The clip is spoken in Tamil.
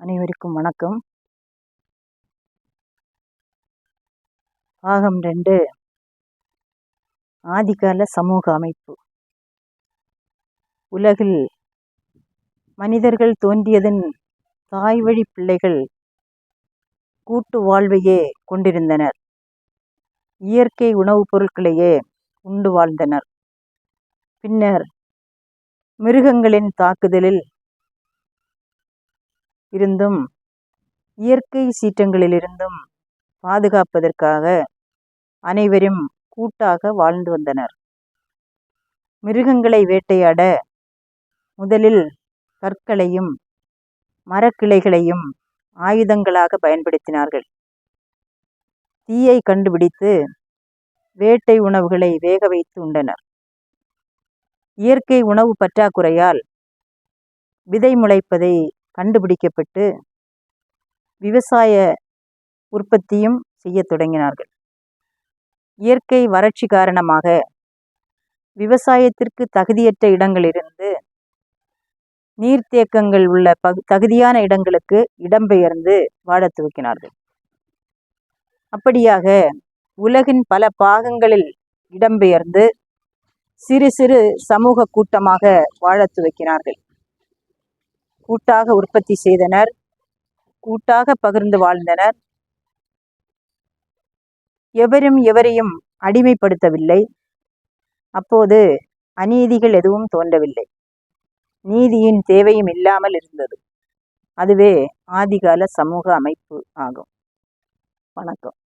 அனைவருக்கும் வணக்கம். பாகம் ரெண்டு. ஆதிகால சமூக அமைப்பு. உலகில் மனிதர்கள் தோன்றியதன் தாய் வழி பிள்ளைகள் கூட்டு வாழ்வையே கொண்டிருந்தனர். இயற்கை உணவுப் பொருட்களையே உண்டு வாழ்ந்தனர். பின்னர் மிருகங்களின் தாக்குதலில் இருந்தும் இயற்கை சீற்றங்களிலிருந்தும் பாதுகாப்பதற்காக அனைவரும் கூட்டாக வாழ்ந்து வந்தனர். மிருகங்களை வேட்டையாட முதலில் கற்களையும் மரக்கிளைகளையும் ஆயுதங்களாக பயன்படுத்தினார்கள். தீயை கண்டுபிடித்து வேட்டை உணவுகளை வேக வைத்து உண்டனர். இயற்கை உணவு பற்றாக்குறையால் விதை முளைப்பதை கண்டுபிடிக்கப்பட்டு விவசாய உற்பத்தியும் செய்யத் தொடங்கினார்கள். இயற்கை வறட்சி காரணமாக விவசாயத்திற்கு தகுதியற்ற இடங்களிலிருந்து நீர்த்தேக்கங்கள் உள்ள பகு தகுதியான இடங்களுக்கு இடம்பெயர்ந்து வாழத் துவக்கினார்கள். அப்படியாக உலகின் பல பாகங்களில் இடம்பெயர்ந்து சிறு சிறு சமூக கூட்டமாக வாழத் துவக்கினார்கள். கூட்டாக உற்பத்தி செய்தனர். கூட்டாக பகிர்ந்து வாழ்ந்தனர். எவரும் எவரையும் அடிமைப்படுத்தவில்லை. அப்போது அநீதிகள் எதுவும் தோன்றவில்லை. நீதியின் தேவையும் இல்லாமல் இருந்தது. அதுவே ஆதிகால சமூக அமைப்பு ஆகும். வணக்கம்.